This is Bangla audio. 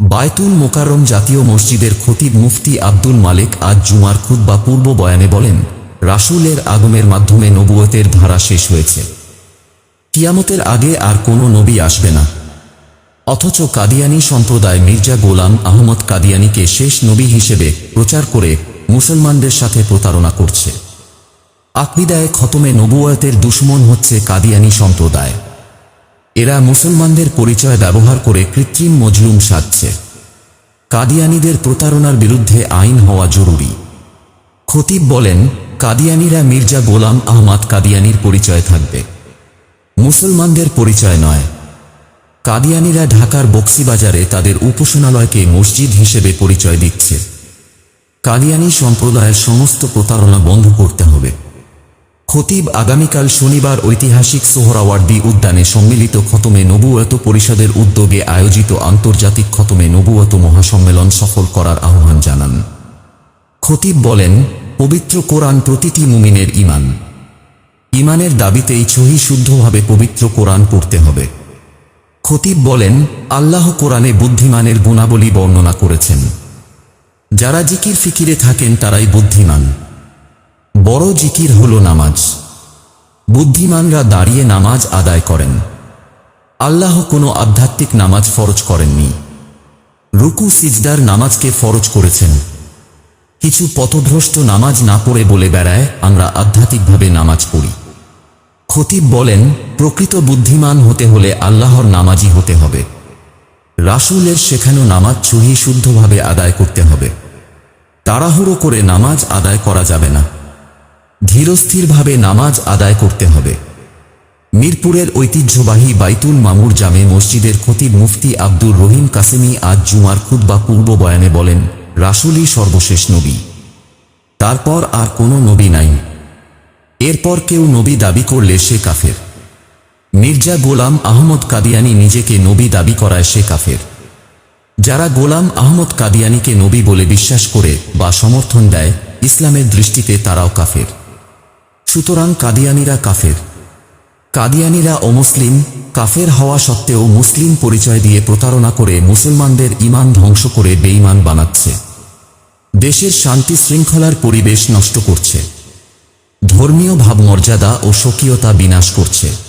বায়তুল মোকাররম জাতীয় মসজিদের খতিব মুফতি আব্দুল মালিক আজ জুমার খুতবা পূর্ব বয়ানে বলেন, রাসূলের আগমের মাধ্যমে নবুয়তের ধারা শেষ হয়েছে। কিয়ামতের আগে আর কোনো নবী আসবে না। অথচ কাদিয়ানি সম্প্রদায় মির্জা গোলাম আহমদ কাদিয়ানিকে শেষ নবী হিসেবে প্রচার করে মুসলমানদের সাথে প্রতারণা করছে। আকবিদায় খতমে নবুয়তের দুশ্মন হচ্ছে কাদিয়ানি সম্প্রদায়। এরা মুসলমানদের পরিচয় ব্যবহার করে কৃত্রিম মজলুম সাজছে। কাদিয়ানিদের প্রতারণার বিরুদ্ধে আইন হওয়া জরুরি। খতিব বলেন, কাদিয়ানিরা মির্জা গোলাম আহমদ কাদিয়ানির পরিচয় থাকবে। মুসলমানদের পরিচয় নয়। কাদিয়ানিরা ঢাকার বক্সিবাজারে তাদের উপাসনালয়কে মসজিদ হিসেবে পরিচয় দিচ্ছে। কাদিয়ানি সম্প্রদায়ের সমস্ত প্রতারণা বন্ধ করতে হবে। খতিব আগামীকাল শনিবার ঐতিহাসিক সোহরাওয়ার্দী উদ্যানে সম্মিলিত খতমে নবুয়ত পরিষদের উদ্যোগে আয়োজিত আন্তর্জাতিক খতমে নবুয়ত মহাসম্মেলন সফল করার আহ্বান জানান। খতিব বলেন, পবিত্র কোরআন প্রতিটি মুমিনের ইমান ইমানের দাবিতেই ছহি শুদ্ধভাবে পবিত্র কোরআন পড়তে হবে। খতিব বলেন, আল্লাহ কোরআনে বুদ্ধিমানের গুণাবলী বর্ণনা করেছেন। যারা জিকির ফিকিরে থাকেন, তারাই বুদ্ধিমান। বড় জিকির হল নামাজ। বুদ্ধিমানরা দাঁড়িয়ে নামাজ আদায় করেন। আল্লাহ কোনো আধ্যাত্মিক নামাজ ফরজ করেননি। রুকু সিজদার নামাজকে ফরজ করেছেন। কিছু পথভ্রষ্ট নামাজ না পড়ে বলে বেড়ায়, আমরা আধ্যাত্মিকভাবে নামাজ পড়ি। খতিব বলেন, প্রকৃত বুদ্ধিমান হতে হলে আল্লাহর নামাজি হতে হবে। রাসুলের শেখানো নামাজ চুহি শুদ্ধভাবে আদায় করতে হবে। তাড়াহুড়ো করে নামাজ আদায় করা যাবে না। ধীরস্থিরভাবে নামাজ আদায় করতে হবে। মিরপুরের ঐতিহ্যবাহী বাইতুল মামুর জামে মসজিদের খতিব মুফতি আব্দুর রহিম কাসেমি আজ জুমার খুতবা পূর্ব বয়ানে বলেন, রাসূলই সর্বশেষ নবী। তারপর আর কোনো নবী নাই। এরপর কেউ নবী দাবি করলে সে কাফের। মির্জা গোলাম আহমদ কাদিয়ানি নিজেকে নবী দাবি করায় সে কাফের। যারা গোলাম আহমদ কাদিয়ানিকে নবী বলে বিশ্বাস করে বা সমর্থন দেয়, ইসলামের দৃষ্টিতে তারাও কাফের। সুতরাং কাদিয়ানিরা কাফের। কাদিয়ানিরা অমুসলিম কাফের হওয়া সত্ত্বেও মুসলিম পরিচয় দিয়ে প্রতারণা করে মুসলমানদের ইমান ধ্বংস করে বেঈমান বানাচ্ছে। দেশের শান্তি শৃঙ্খলার পরিবেশ নষ্ট করছে। ধর্মীয় ভাবমর্যাদা ও স্বকীয়তা বিনাশ করছে।